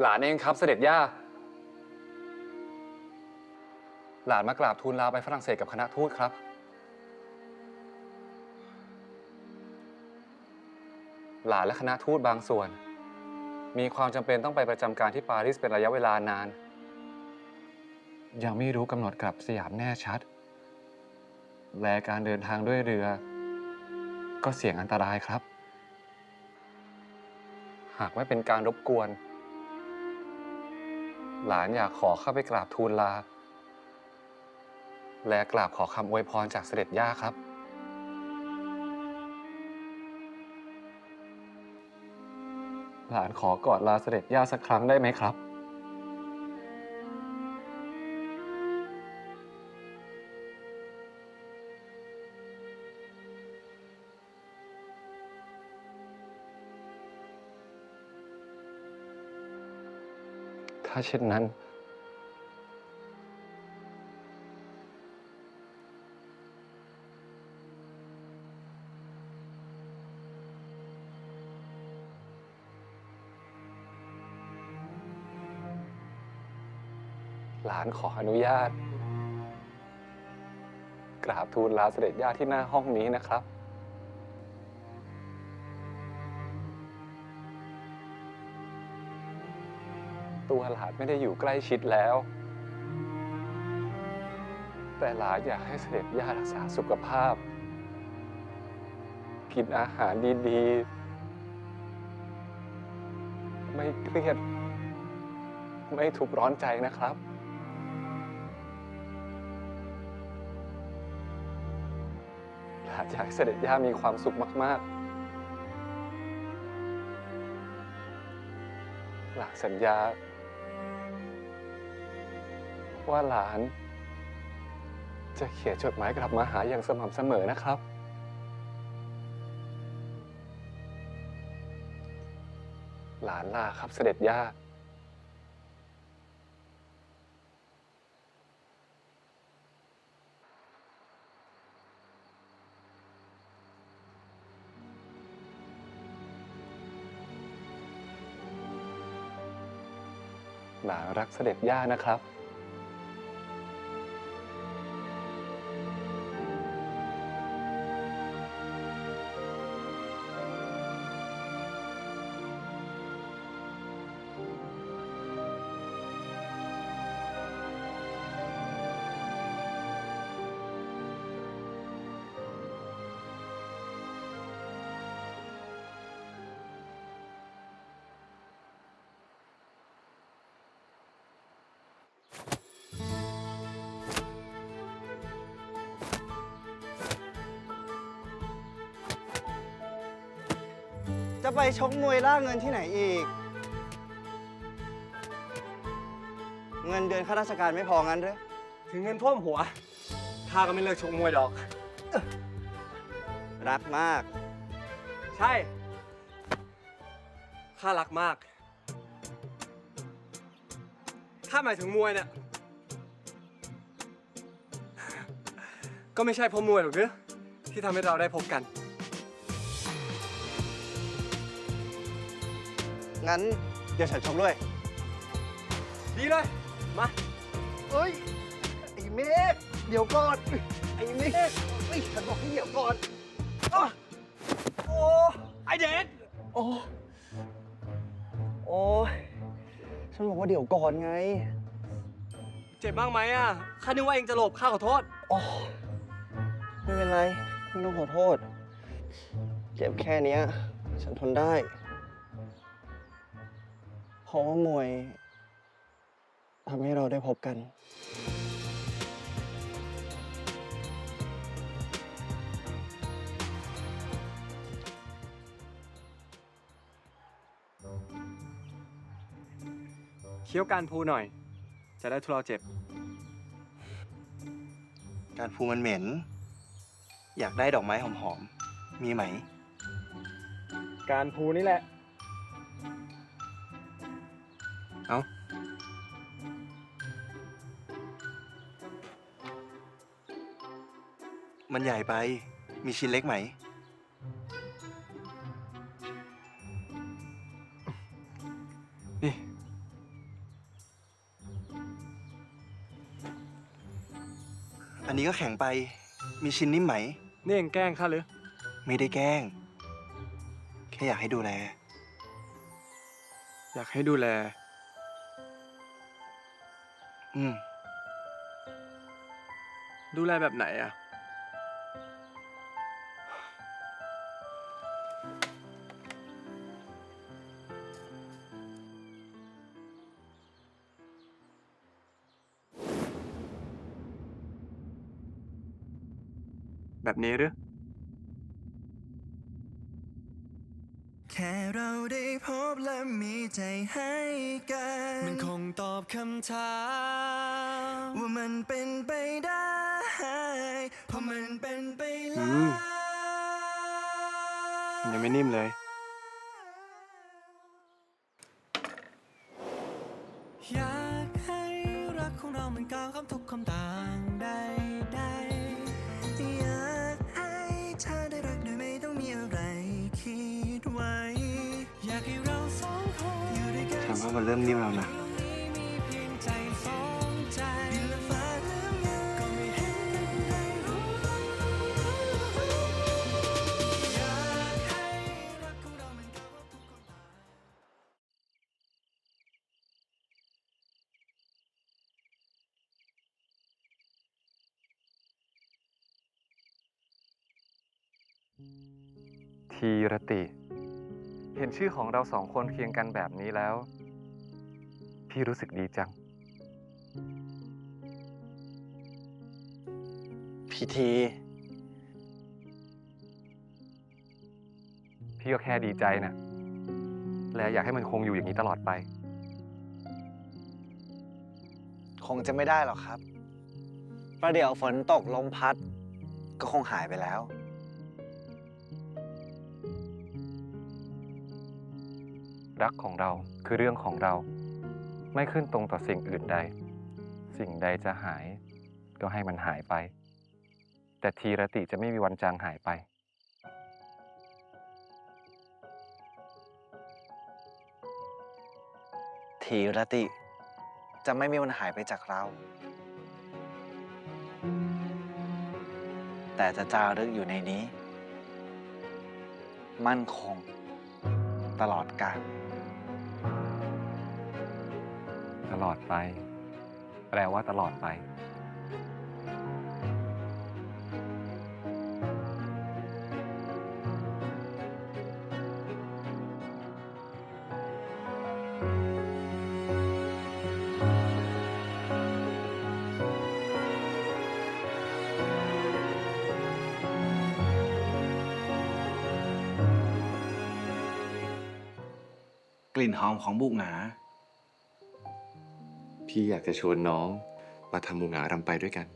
หลานเองครับเสด็จย่า หลานมากราบทูลลาไปฝรั่งเศสกับคณะทูตครับ หลานและคณะทูตบางส่วน มีความจำเป็นต้องไปประจำการที่ปารีสเป็นระยะเวลานาน ยังไม่รู้กำหนดกลับสยามแน่ชัด และการเดินทางด้วยเรือ ก็เสี่ยงอันตรายครับ หากไม่เป็นการรบกวน หลานอยากขอเข้าไปกราบทูลลา และกราบขอคำอวยพรจากเสด็จย่าครับ หลานขอกอดลาเสด็จย่าสักครั้งได้ไหมครับ ถ้าเช่นนั้น หลานขออนุญาต กราบทูลลาเสด็จย่าที่หน้าห้องนี้นะครับ ตัวหลานไม่ได้อยู่ใกล้ชิดแล้ว แต่หลานอยากให้เสด็จย่ารักษาสุขภาพ กินอาหารดีๆ ไม่เครียด ไม่ทุกร้อนใจนะครับหลานอยากให้เสด็จย่ามีความสุขมาก ๆหลานสัญญา ว่าหลาน จะเขียนจดหมายกลับมาหาอย่างสม่ำเสมอนะครับ หลานลาครับเสด็จย่าหลานรักเสด็จย่านะครับ จะไปชกมวยล่าเงินที่ไหนอีก เงินเดือนข้าราชการไม่พองั้นหรือถึงเงินท่วมหัวข้าก็ไม่เลิกชกมวยดอก รักมาก ใช่ข้ารักมากข้าหมายถึงมวยเนี่ย ก็ไม่ใช่เพราะมวยหรอกเนอะที่ทำให้เราได้พบกัน งั้นเดี๋ยวฉันชกด้วย ดีเลย มา เอ้ย ไอ้เมฆเดี๋ยวก่อน ไอ้เมฆเฮ้ยฉันบอกให้เดี๋ยวก่อนอ้อโอ้ไอเดนโอ้โอ้ยฉันบอกว่าเดี๋ยวก่อนไง เจ็บบ้างไหมอะข้านึกว่าเองจะหลบข้าขอโทษ โอ้ไม่เป็นไร ไม่ต้องขอโทษ เจ็บแค่เนี้ย ฉันทนได้ เพราะว่ามวยทำให้เราได้พบกัน เคี้ยวการพูหน่อย จะได้ทุเลาเจ็บ การพูมันเหม็น อยากได้ดอกไม้หอมๆ มีไหม การพูนี่แหละ มันใหญ่ไป มีชิ้นเล็กไหม นี่ อันนี้ก็แข็งไป มีชิ้นนิ่มไหม นี่เองแกล้งข้าหรือ ไม่ได้แกล้ง แค่อยากให้ดูแล อยากให้ดูแล อืม ดูแลแบบไหนอะ แบบนี้หรือ แค่เราได้พบและมีใจให้กัน มันคงตอบคำถามว่ามันเป็นไปได้ เพราะมันเป็นไปอืแล้วมยังไม่นิ่มเลย อยากให้รักของเรามันก้าวข้ามทุกความต่างใดๆอยา ว่ามันเริ่มนิ่มแล้วนะมีเพียงใจสองใจดินและฟ้าเลื่อมเงยก็ไม่เห็นกันได้รู้อยากให้รักของเรามันก้าวข้ามทุกความต่างทีรติ เห็นชื่อของเราสองคนเคียงกันแบบนี้แล้ว พี่รู้สึกดีจังพิธีพี่ก็แค่ดีใจนะและอยากให้มันคงอยู่อย่างนี้ตลอดไป คงจะไม่ได้หรอกครับ ประเดี๋ยวฝนตกลมพัด ก็คงหายไปแล้ว รักของเราคือเรื่องของเรา ไม่ขึ้นตรงต่อสิ่งอื่นใด สิ่งใดจะหายก็ให้มันหายไป แต่ทีรติจะไม่มีวันจางหายไป ทีรติจะไม่มีวันหายไปจากเรา แต่จะจารึกอยู่ในนี้ มั่นคง ตลอดกาล ตลอดไป แปลว่าตลอดไป กลิ่นหอมของบุกหงา พี่อยากจะชวนน้องมาทำมูหงารำไปด้วยกัน